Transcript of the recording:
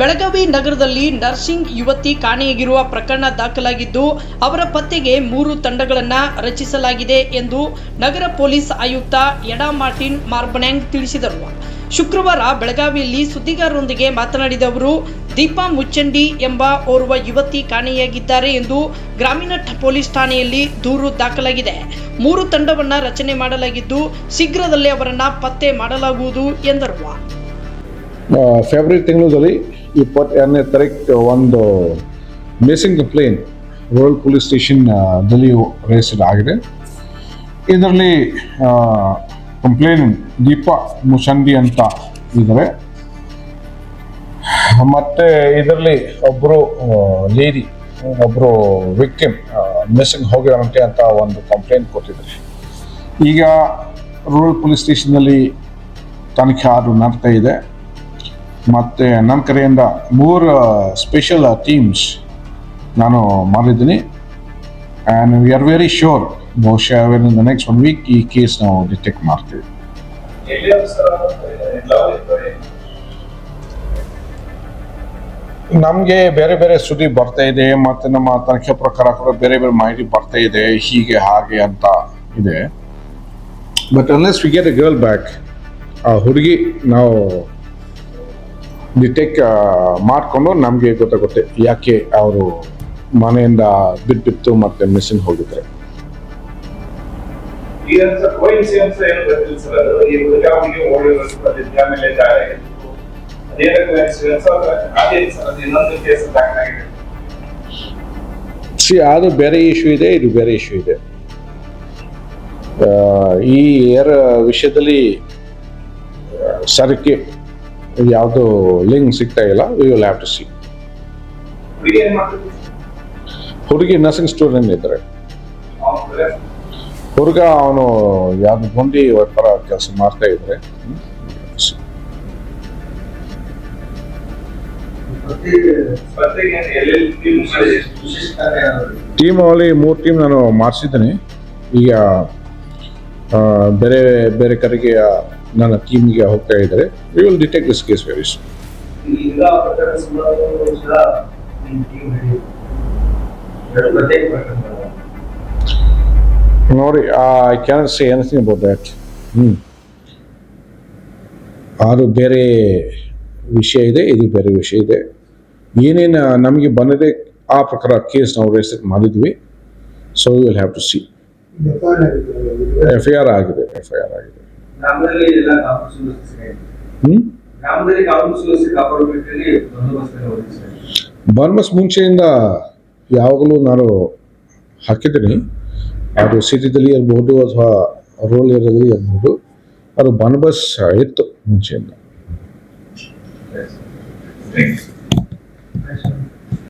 ಬೆಳಗಾವಿ ನಗರದಲ್ಲಿ ನರ್ಸಿಂಗ್ ಯುವತಿ ಕಾಣೆಯಾಗಿರುವ ಪ್ರಕರಣ ದಾಖಲಾಗಿದ್ದು, ಅವರ ಪತ್ತೆಗೆ ಮೂರು ತಂಡಗಳನ್ನು ರಚಿಸಲಾಗಿದೆ ಎಂದು ನಗರ ಪೊಲೀಸ್ ಆಯುಕ್ತ ಎಡಾ ಮಾರ್ಟಿನ್ ಮಾರ್ಬನ್ಯಾಂಗ್ ತಿಳಿಸಿದರು. ಶುಕ್ರವಾರ ಬೆಳಗಾವಿಯಲ್ಲಿ ಸುದ್ದಿಗಾರರೊಂದಿಗೆ ಮಾತನಾಡಿದ ಅವರು, ದೀಪಾ ಮುಚ್ಚಂಡಿ ಎಂಬ ಓರ್ವ ಯುವತಿ ಕಾಣೆಯಾಗಿದ್ದಾರೆ ಎಂದು ಗ್ರಾಮೀಣ ಪೊಲೀಸ್ ಠಾಣೆಯಲ್ಲಿ ದೂರು ದಾಖಲಾಗಿದೆ. ಮೂರು ತಂಡವನ್ನು ರಚನೆ ಮಾಡಲಾಗಿದ್ದು, ಶೀಘ್ರದಲ್ಲೇ ಅವರನ್ನು ಪತ್ತೆ ಮಾಡಲಾಗುವುದು ಎಂದರು. ಫೆಬ್ರವರಿ ತಿಂಗಳಲ್ಲಿ ಇಪ್ಪತ್ತೆರಡನೇ ತಾರೀಕು ಒಂದು missing plane rural police station ದಲ್ಲಿ ರಿಜಿಸ್ಟರ್ ಆಗಿದೆ ಇದರಲ್ಲಿ ಕಂಪ್ಲೇನ್ ದೀಪಾ ಮುಷಂಡಿ ಅಂತ ಇದ್ದಾರೆ. ಮತ್ತೆ ಇದರಲ್ಲಿ ಒಬ್ಬರು ಲೇಡಿ ಒಬ್ಬರು ವಿಕ್ಟಿಮ್ ಮಿಸ್ಸಿಂಗ್ ಹೋಗಿರಂತೆ ಅಂತ ಒಂದು ಕಂಪ್ಲೇಂಟ್ ಕೊಟ್ಟಿದ್ದಾರೆ. ಈಗ ರೂರಲ್ ಪೊಲೀಸ್ ಸ್ಟೇಷನ್ನಲ್ಲಿ ತನಿಖೆ ಅದು ನಡ್ತಾ ಇದೆ. ಮತ್ತು ನನ್ನ ಕಡೆಯಿಂದ ಮೂರು ಸ್ಪೆಷಲ್ ಟೀಮ್ಸ್ ನಾನು ಮಾಡಿದ್ದೀನಿ. And we are very sure ಬಹುಶಃ in the next one week ಈ ಕೇಸ್ ನಾವು ಡಿಟೆಕ್ಟ್ ಮಾಡ್ತೀವಿ. ನಮಗೆ ಬೇರೆ ಬೇರೆ ಸುದ್ದಿ ಬರ್ತಾ ಇದೆ, ಮತ್ತು ನಮ್ಮ ತನಿಖೆ ಪ್ರಕಾರ ಕೂಡ ಬೇರೆ ಬೇರೆ ಮಾಹಿತಿ ಬರ್ತಾ ಇದೆ, ಹೀಗೆ, ಹಾಗೆ ಅಂತ ಇದೆ. But unless we get a girl back ಆ ಹುಡುಗಿ, ನಾವು ಡಿಟೆಕ್ಟ್ ಮಾಡಿಕೊಂಡು ನಮಗೆ ಗೊತ್ತಾಗುತ್ತೆ ಯಾಕೆ ಅವರು ಮನೆಯಿಂದ ಬಿಟ್ಟಿತ್ತು ಮತ್ತೆ ಮಿಷಿನ್ ಹೋಗಿದ್ರೆ. ಸಿ ಅದು ಬೇರೆ ಇಶ್ಯೂ ಇದೆ ಇದು ಬೇರೆ ಇಶ್ಯೂ ಇದೆ. ಈ ಏರ್ ವಿಷಯದಲ್ಲಿ ಸರ್ಕಿ ಸರಕ್ಕೆ ಯಾವುದು ಲಿಂಕ್ ಸಿಗ್ತಾ ಇಲ್ಲ we will have to see ಹುಡುಗಿ ನರ್ಸಿಂಗ್ ಸ್ಟೂಡೆಂಟ್ ಇದ್ದಾರೆ. ಹುಡುಗ ಅವನು ಯಾವ್ದು ಗುಂಡಿ ವ್ಯಾಪಾರ ಕೆಲಸ ಮಾಡ್ತಾ ಇದ್ರೆ ಟೀಮ್ ಅಲ್ಲಿ ಮೂರು ಟೀಮ್ ನಾನು ಮಾಡಿಸಿದ್ದೀನಿ. ಈಗ ಬೇರೆ ಬೇರೆ ಕಡೆಗೆ ನನ್ನ ಟೀಮ್ಗೆ ಹೋಗ್ತಾ ಇದ್ದಾರೆ. We will detect this case very soon ನೋಡಿ I can say anything about that ಹ್ಞೂ ಅದು ಬೇರೆ ವಿಷಯ ಇದೆ ಇದು ಬೇರೆ ವಿಷಯ ಇದೆ. ಏನೇನು ನಮಗೆ ಬಂದಿದೆ ಆ ಪ್ರಕಾರ ಕೇಸ್ ನಾವು ರಿಜಿಸ್ಟರ್ ಮಾಡಿದ್ವಿ. So will have to see F I R ಆಗಿದೆ. ಎಫ್ ಐ ಆರ್ ಆಗಿದೆ. ಬಾರ್ಮಸ್ ಮುಂಚೆಯಿಂದ ಯಾವಾಗಲೂ ನಾನು ಹಾಕಿದ್ದೀನಿ. ಅದು ಸಿಟಿದಲ್ಲಿ ಇರಬಹುದು ಅಥವಾ ರೂರಲ್ ಏರಿಯಾದಲ್ಲಿ ಇರಬಹುದು ಅದು ಬಾನ್ಬಸ್ ಇತ್ತು ಮುಂಚೆಯಿಂದ.